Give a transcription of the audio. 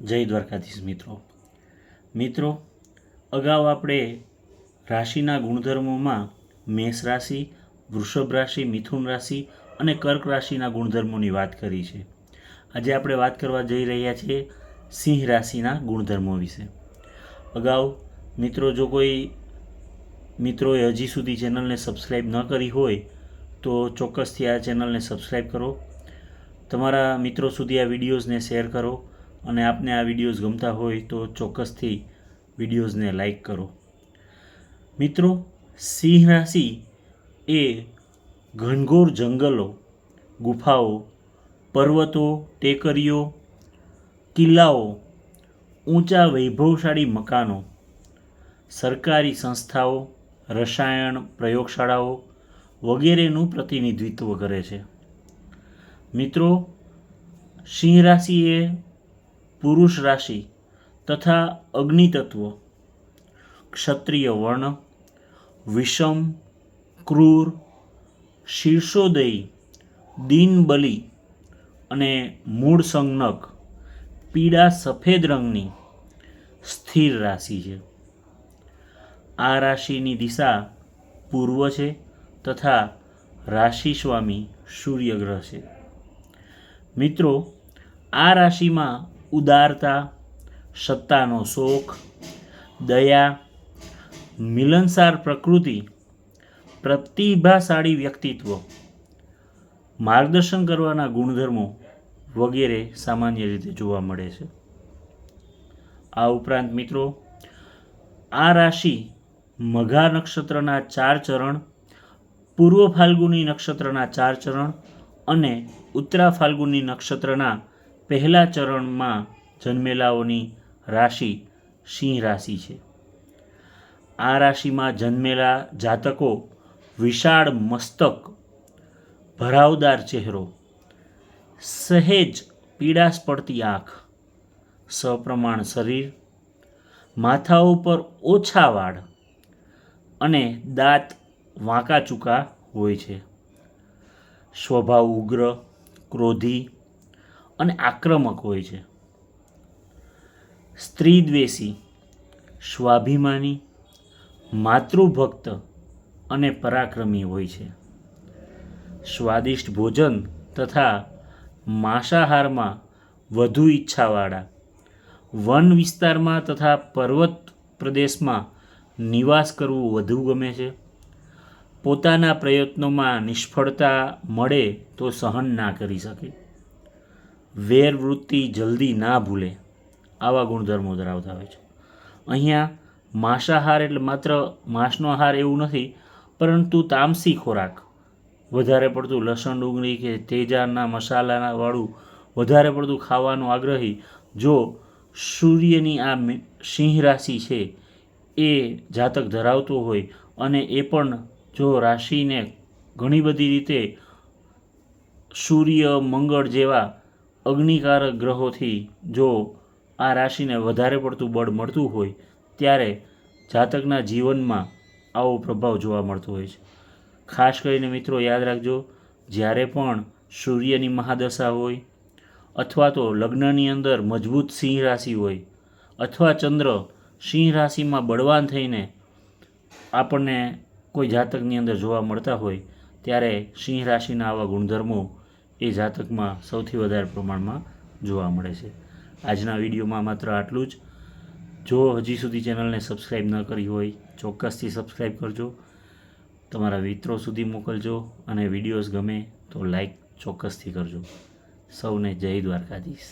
જય દ્વારકાધીશ મિત્રો. મિત્રો, અગાઉ આપણે રાશિના ગુણધર્મોમાં મેષ રાશિ, વૃષભ રાશિ, મિથુન રાશિ અને કર્ક રાશિના ગુણધર્મોની વાત કરી છે. આજે આપણે વાત કરવા જઈ રહ્યા છીએ સિંહ રાશિના ગુણધર્મો વિશે. અગાઉ મિત્રો, જો કોઈ મિત્રોએ હજી સુધી ચેનલને સબસ્ક્રાઈબ ન કરી હોય, તો ચોક્કસથી આ ચેનલને સબસ્ક્રાઈબ કરો. તમારા મિત્રો સુધી આ વિડીયોઝને શેર કરો. અને આપને આ વિડીયોઝ ગમતા હોય તો ચોક્કસથી વિડીયોઝને લાઈક કરો. મિત્રો, સિંહ રાશિ એ ઘનઘોર જંગલો, ગુફાઓ, પર્વતો, ટેકરીઓ, કિલ્લાઓ, ઊંચા વૈભવશાળી મકાનો, સરકારી સંસ્થાઓ, રસાયણ પ્રયોગશાળાઓ વગેરેનું પ્રતિનિધિત્વ કરે છે. મિત્રો, સિંહ રાશિ એ પુરુષ રાશિ તથા અગ્નિતત્વ. ક્ષત્રિય વર્ણ, વિષમ, ક્રૂર, શીર્ષોદયી, દીનબલી અને મૂળ સંજ્ઞક પીળા સફેદ રંગની સ્થિર રાશિ છે. આ રાશિની દિશા પૂર્વ છે તથા રાશિ સ્વામી સૂર્યગ્રહ છે. મિત્રો, આ રાશિમાં ઉદારતા, સત્તાનો શોખ દયા, મિલનસાર પ્રકૃતિ, પ્રતિભાશાળી વ્યક્તિત્વ, માર્ગદર્શન કરવાના ગુણધર્મો વગેરે સામાન્ય રીતે જોવા મળે છે. આ ઉપરાંત મિત્રો, આ રાશિ મઘા નક્ષત્રના ચાર ચરણ, પૂર્વ ફાલ્ગુની નક્ષત્રના ચાર ચરણ અને ઉત્તરા ફાલ્ગુની નક્ષત્રના પહેલા ચરણમાં જન્મેલાઓની રાશિ સિંહ રાશિ છે. આ રાશિમાં જન્મેલા જાતકો વિશાળ મસ્તક, ભરાવદાર ચહેરો, સહેજ પીડાશ પડતી આંખ, સપ્રમાણ શરીર માથા ઉપર ઓછા વાળ અને દાંત વાંકા ચૂકા હોય છે. સ્વભાવ ઉગ્ર, ક્રોધી અને આક્રમક હોય છે. સ્ત્રી દ્વેષી, સ્વાભિમાની, માતૃભક્ત અને પરાક્રમી હોય છે. સ્વાદિષ્ટ ભોજન તથા માંસાહારમાં વધુ ઈચ્છાવાળા, વન વિસ્તારમાં તથા પર્વત પ્રદેશમાં નિવાસ કરવું વધુ ગમે છે. પોતાના પ્રયત્નોમાં નિષ્ફળતા મળે તો સહન ના કરી શકે. વેર વૃત્તિ જલ્દી ના ભૂલે આવા ગુણધર્મો ધરાવતા હોય છે. અહીંયા માંસાહાર એટલે માત્ર માંસનો આહાર એવું નથી, પરંતુ તામસી ખોરાક વધારે પડતું લસણ, ડુંગળી કે તેજાના મસાલાના વાળું વધારે પડતું ખાવાનું આગ્રહી જો સૂર્યની આ સિંહ રાશિ છે એ જાતક ધરાવતો હોય અને એ પણ જો રાશિને ઘણી બધી રીતે સૂર્ય, મંગળ જેવા અગ્નિકારક ગ્રહોથી જો આ રાશિને વધારે પડતું બળ મળતું હોય, ત્યારે જાતકના જીવનમાં આવો પ્રભાવ જોવા મળતો હોય છે. ખાસ કરીને મિત્રો યાદ રાખજો, જ્યારે પણ સૂર્યની મહાદશા હોય, અથવા તો લગ્નની અંદર મજબૂત સિંહ રાશિ હોય, અથવા ચંદ્ર સિંહ રાશિમાં બળવાન થઈને આપણને કોઈ જાતકની અંદર જોવા મળતા હોય, ત્યારે સિંહ રાશિના આવા ગુણધર્મો એ જાતકમાં સૌથી વધારે પ્રમાણમાં જોવા મળે છે. આજના વિડીયોમાં માત્ર આટલું જ. જો હજી સુધી ચેનલને સબસ્ક્રાઈબ ન કરી હોય, ચોક્કસથી સબસ્ક્રાઈબ કરજો. તમારા મિત્રો સુધી મોકલજો અને વિડીયોઝ ગમે તો લાઈક ચોક્કસથી કરજો. સૌને જય દ્વારકાધીશ.